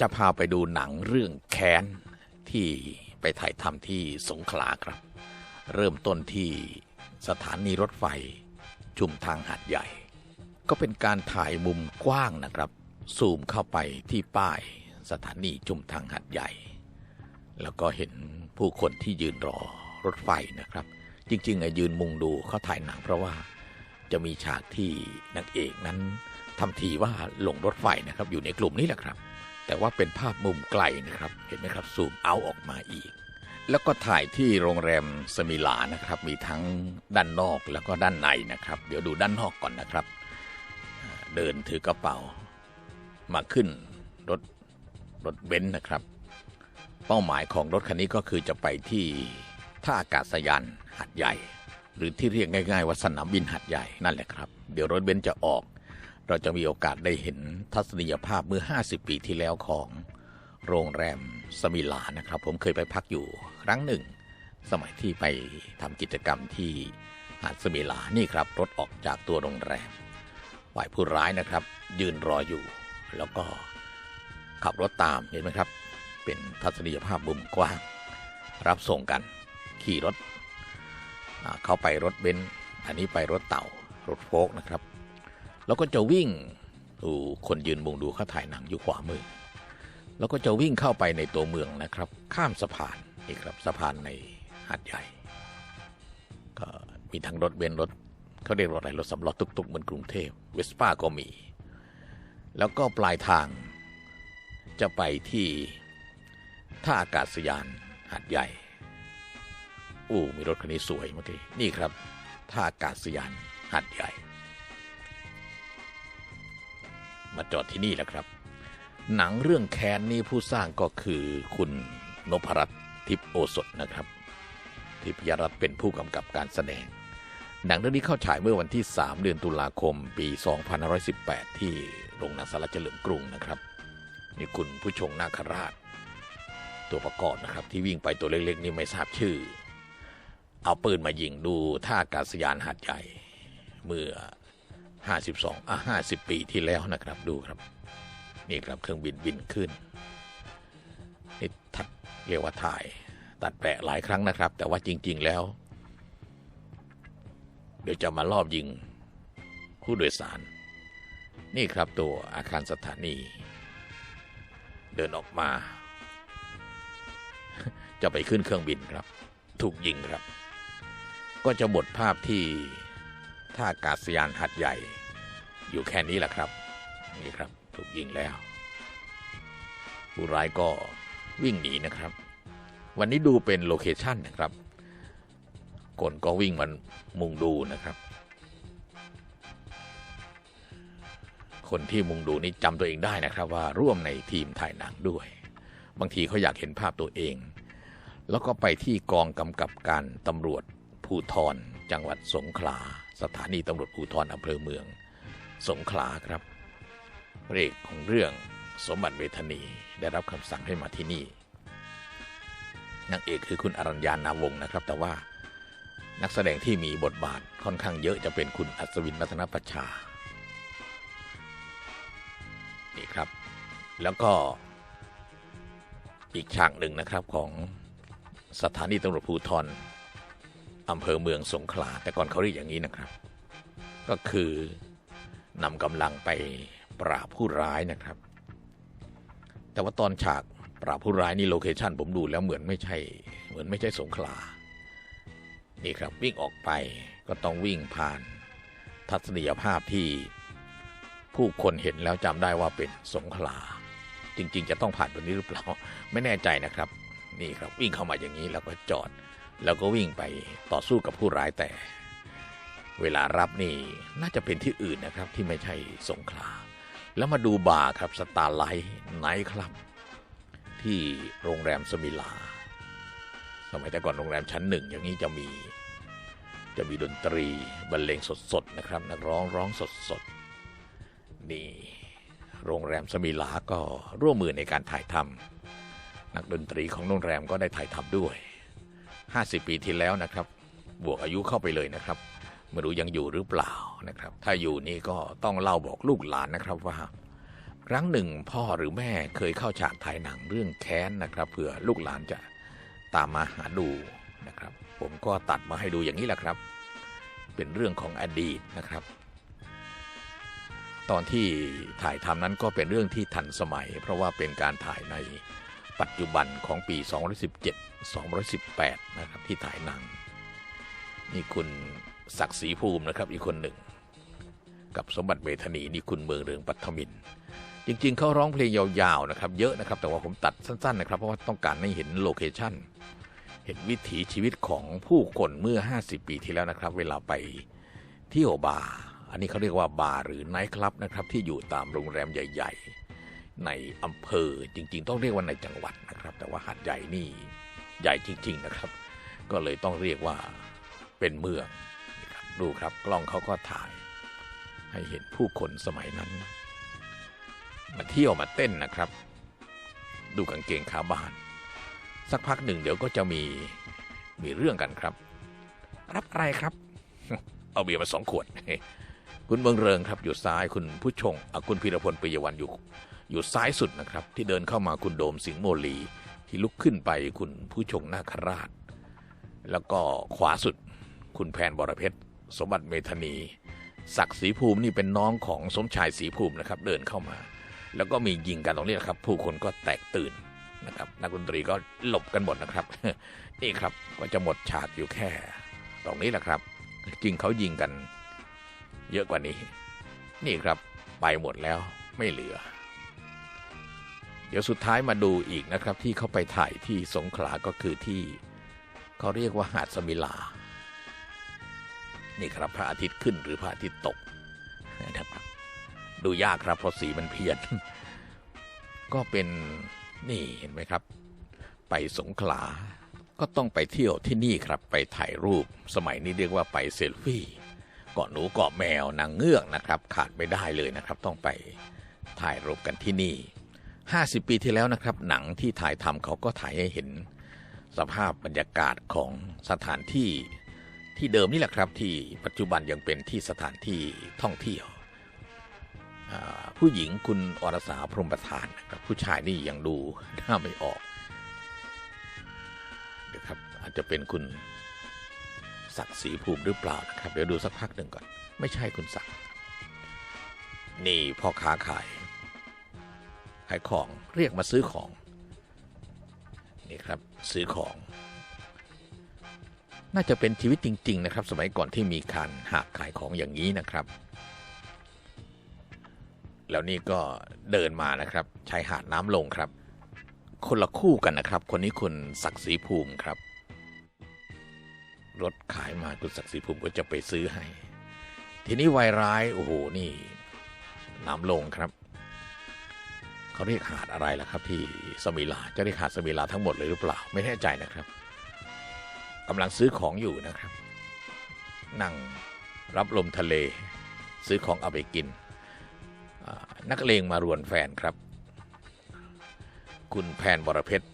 จะพาไปดูหนังเรื่องแค้นที่ไปถ่ายทำที่สงขลาครับ เริ่มต้นที่สถานีรถไฟ ชุมทางหาดใหญ่ ก็เป็นการถ่ายมุมกว้างนะครับ ซูมเข้าไปที่ป้ายสถานีชุมทางหาดใหญ่ แล้วก็เห็นผู้คนที่ยืนรอรถไฟนะครับ จริงๆอะยืนมุงดูเขาถ่ายหนังเพราะว่าจะมีฉากที่นางเอกนั้นทำทีว่าหลงรถไฟนะครับ อยู่ในกลุ่มนี้แหละครับ แต่ว่าเป็นภาพมุมไกลนะครับ เห็นไหมครับซูมเอาออกมาอีก แล้วก็ถ่ายที่โรงแรมสมิลานะครับ มีทั้งด้านนอกแล้วก็ด้านในนะครับ เดี๋ยวดูด้านนอกก่อนนะครับ เดินถือกระเป๋า มาขึ้นรถรถเบนซ์นะครับ เป้าหมายของรถคันนี้ก็คือจะไปที่ท่าอากาศยานหัดใหญ่ หรือที่เรียกง่าย ๆว่าสนามบินหัดใหญ่นั่นแหละครับ เดี๋ยวรถเบนซ์จะออก เราจะมีโอกาสได้เห็นทัศนียภาพเมื่อ 50 ปีที่แล้วของโรงแรมสมิลานะครับ ผมเคยไปพักอยู่ครั้งหนึ่ง สมัยที่ไปทำกิจกรรมที่หาดสมิลานี่ครับ รถออกจากตัวโรงแรมฝ่ายผู้ร้ายนะครับ ยืนรออยู่ แล้วก็ขับรถตามเห็นไหมครับ เป็นทัศนียภาพมุมกว้าง รับส่งกัน ขี่รถเข้าไปรถเบนซ์อันนี้ไปรถเต่ารถโฟล์กนะครับ แล้วก็จะวิ่งดูคนยืนมุงดูเขาถ่ายหนังอยู่ขวามือ แล้วก็จะวิ่งเข้าไปในตัวเมืองนะครับ ข้ามสะพานนี่ครับสะพานในหาดใหญ่ ก็มีทั้งรถเบนรถเขาเรียกรถอะไรรถสำล้อตุกๆเหมือนกรุงเทพเวสป้าก็มี แล้วก็ปลายทางจะไปที่ท่าอากาศยานหาดใหญ่อู้มีรถคันนี้สวยเมื่อกี้นี่ครับท่าอากาศยานหาดใหญ่ มาจอดที่นี่แหละครับ หนังเรื่องแค้นนี้ผู้สร้างก็คือคุณนพรัตน์ทิพโอสถนะครับ ทิพยรัตน์เป็นผู้กำกับการแสดง หนังเรื่องนี้เข้าฉายเมื่อวันที่ 3 เดือนตุลาคม ปี 2518 ที่โรงหนังสารเฉลิมกรุงนะครับนี่คุณผู้ชงนาคราช ตัวประกอบนะครับ ที่วิ่งไปตัวเล็กๆ นี่ไม่ทราบชื่อ เอาปืนมายิงดูท่าอากาศยานหาดใหญ่ เมื่อ 52อะ50 ปีที่แล้วนะครับดูครับ นี่ครับเครื่องบินบินขึ้นนี่ทัดเรียกว่าถ่ายตัดแปะหลายครั้งนะครับ แต่ว่าจริง ๆแล้ว เดี๋ยวจะมารอบยิงผู้โดยสาร นี่ครับตัวอาคารสถานี เดินออกมา จะไปขึ้นเครื่องบินครับ ถูกยิงครับ ก็จะบทภาพที่ ท่าอากาศยานหัดใหญ่ อยู่แค่นี้แหละครับ นี่ครับ ถูกยิงแล้ว ผู้ร้ายก็วิ่งหนีนะครับ วันนี้ดูเป็นโลเคชั่นนะครับ คนก็วิ่งมันมุงดูนะครับ คนที่มุงดูนี่จำตัวเองได้นะครับ ว่าร่วมในทีมถ่ายหนังด้วย บางทีเขาอยากเห็นภาพตัวเอง แล้วก็ไปที่กองกำกับการตำรวจภูธรจังหวัดสงขลา สถานีตำรวจภูธรอำเภอเมือง สงขลาครับพระเอกของเรื่องสมบัติเวทนีได้รับคำสั่งให้มาที่นี่นางเอกคือคุณอรัญญานาวงนะครับ แต่ว่านักแสดงที่มีบทบาทค่อนข้างเยอะจะเป็นคุณอัศวินรัตนประชา นี่ครับ แล้วก็อีกฉากหนึ่งนะครับของสถานีตำรวจภูธร อำเภอเมืองสงขลา แต่ก่อนเขาเรียกอย่างนี้นะครับ ก็คือนำกำลังไปปราบผู้ร้ายนะครับ แต่ว่าตอนฉากปราบผู้ร้ายนี่โลเคชันผมดูแล้วเหมือนไม่ใช่ เหมือนไม่ใช่สงขลา นี่ครับวิ่งออกไปก็ต้องวิ่งผ่านทัศนียภาพที่ผู้คนเห็นแล้วจำได้ว่าเป็นสงขลา จริง ๆ จะต้องผ่านตรงนี้หรือเปล่า ไม่แน่ใจนะครับ นี่ครับวิ่งเข้ามาอย่างนี้แล้วก็จอด แล้วก็วิ่งไปต่อสู้กับผู้ร้ายแต่ เวลารับนี่น่าจะเป็นที่อื่นนะครับ ที่ไม่ใช่สงขลาแล้วมาดูบาร์ครับสตาร์ไลท์ไนท์คลับ ที่โรงแรมสมิลา สมัยแต่ก่อนโรงแรมชั้นหนึ่งอย่างนี้จะมีจะมีดนตรีบรรเลงสดๆนะครับ นักร้องร้องสดๆนี่โรงแรมสมิลาก็ร่วมมือในการถ่ายทำนักดนตรีของโรงแรมก็ได้ถ่ายทำด้วย 50 ปีที่แล้วนะครับ บวกอายุเข้าไปเลยนะครับไม่รู้ยังอยู่หรือเปล่านะครับ ถ้าอยู่นี่ก็ต้องเล่าบอกลูกหลานนะครับว่า ครั้งหนึ่งพ่อหรือแม่เคยเข้าฉากถ่ายหนังเรื่องแค้นนะครับเผื่อลูกหลานจะตามมาหาดูนะครับ ผมก็ตัดมาให้ดูอย่างนี้แหละครับ เป็นเรื่องของอดีตนะครับ ตอนที่ถ่ายทำนั้นก็เป็นเรื่องที่ทันสมัย เพราะว่าเป็นการถ่ายใน ปัจจุบันของปี 2017 2018 นะครับ ที่ถ่ายหนัง นี่คุณศักดิ์ศรีภูมินะครับ อีกคนหนึ่ง กับสมบัติเมธานีนี่คุณเมืองเรืองปัทมิน จริงๆ เขาร้องเพลงยาวๆนะครับ เยอะนะครับ แต่ว่าผมตัดสั้นๆนะครับ เพราะว่าต้องการให้เห็นโลเคชั่น เห็นวิถีชีวิตของผู้คนเมื่อ 50 ปีที่แล้วนะครับ เวลาไปเที่ยวบาร์ อันนี้เขาเรียกว่าบาร์หรือไนท์คลับนะครับ ที่อยู่ตามโรงแรมใหญ่ ๆ ในอำเภอจริง ๆ ต้องเรียกว่าในจังหวัดนะครับ แต่ว่าหาดใหญ่นี่ใหญ่จริง ๆนะครับ ก็เลยต้องเรียกว่าเป็นเมืองนี่ครับดูครับกล้องเขาก็ถ่าย ให้เห็นผู้คนสมัยนั้น มาเที่ยวมาเต้นนะครับ ดูกางเกงขาบาน สักพักหนึ่งเดี๋ยวก็จะมีมีเรื่องกันครับ รับอะไรครับ เอาเบียร์มาสองขวดคุณเมืองเริงครับอยู่ซ้ายคุณผู้ชงคุณพีรพลปิยวันอยู่ อยู่ซ้ายสุดนะครับ ที่เดินเข้ามาคุณโดมสิงห์โมลี ที่ลุกขึ้นไปคุณผู้ชงนาคราช แล้วก็ขวาสุดคุณแพนบรเพชรสมบัติเมธนีศักดิ์ศรีภูมินี่เป็นน้องของสมชายศรีภูมินะครับ เดินเข้ามา แล้วก็มียิงกันตรงนี้นะครับ ผู้คนก็แตกตื่นนะครับนักดนตรีก็หลบกันหมดนะครับ นี่ครับก็จะหมดฉากอยู่แค่ ตรงนี้แหละครับ จริงเขายิงกัน เยอะกว่านี้ นี่ครับไปหมดแล้วไม่เหลือ เดี๋ยวสุดท้ายมาดูอีกนะครับ ที่เขาไปถ่ายที่สงขลาก็คือที่เขาเรียกว่าหาดสมิลา นี่ครับพระอาทิตย์ขึ้นหรือพระอาทิตย์ตกนะครับดูยากครับเพราะสีมันเพี้ยน ก็เป็นนี่เห็นไหมครับ ไปสงขลาก็ต้องไปเที่ยวที่นี่ครับไปถ่ายรูป สมัยนี้เรียกว่าไปเซลฟี่เกาะหนูเกาะแมวนางเงือกนะครับ ขาดไม่ได้เลยนะครับ ต้องไปถ่ายรูปกันที่นี่ 50 ปีที่แล้วนะครับ หนังที่ถ่ายทำเขาก็ถ่ายให้เห็น สภาพบรรยากาศของสถานที่ที่เดิมนี่แหละครับที่ปัจจุบันยังเป็นที่สถานที่ท่องเที่ยว ผู้หญิงคุณอรสาพรหมประธานนะครับผู้ชายนี่ยังดูหน้าไม่ออกเดี๋ยวครับอาจจะเป็นคุณศักดิ์ศรีภูมิหรือเปล่านะครับ เดี๋ยวดูสักพักหนึ่งก่อน ไม่ใช่คุณศักดิ์นี่พ่อค้าขาย ขายของเรียกมาซื้อของนี่ครับซื้อของ น่าจะเป็นชีวิตจริง ๆ นะครับ สมัยก่อนที่มีการหากขายของอย่างนี้นะครับ แล้วนี่ก็เดินมานะครับชายหาดน้ำลงครับ คนละคู่กันนะครับ คนนี้คุณศักดิ์ศรีภูมิครับ รถขายมาคุณศักดิ์ศรีภูมิก็จะไปซื้อให้ ทีนี้วายร้ายโอ้โหนี่น้ำลงครับ เขาเรียกหาดอะไรล่ะครับ ที่สมิลาจะเรียกหาดสมิลาทั้งหมดเลยหรือเปล่า ไม่แน่ใจนะครับกำลังซื้อของอยู่นะครับ นั่งรับลมทะเล ซื้อของเอาไปกิน นักเลงมารวนแฟนครับ คุณแพนบรเพชร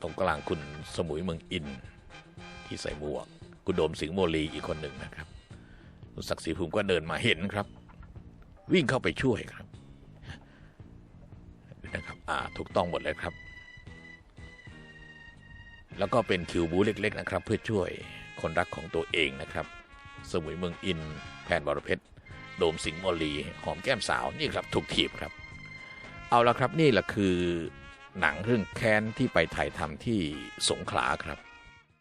ตรงกลางคุณสมุยเมืองอิน ที่ใส่หมวก คุณโดมสิงห์โมลีอีกคนหนึ่งนะครับคุณศักดิ์ศรีภูมิก็เดินมาเห็นครับ วิ่งเข้าไปช่วยครับ ถูกต้องหมดเลยครับ แล้วก็เป็นคิวบูเล็ก ๆ นะครับ เพื่อช่วยคนรักของตัวเองนะครับ สมุยเมืองอิน แพนบรเพชรโดมสิงห์มอลีหอมแก้มสาวนี่ครับถูกถีบครับ เอาละครับนี่แหละคือหนังเรื่องแค้นที่ไปถ่ายทำที่สงขลาครับ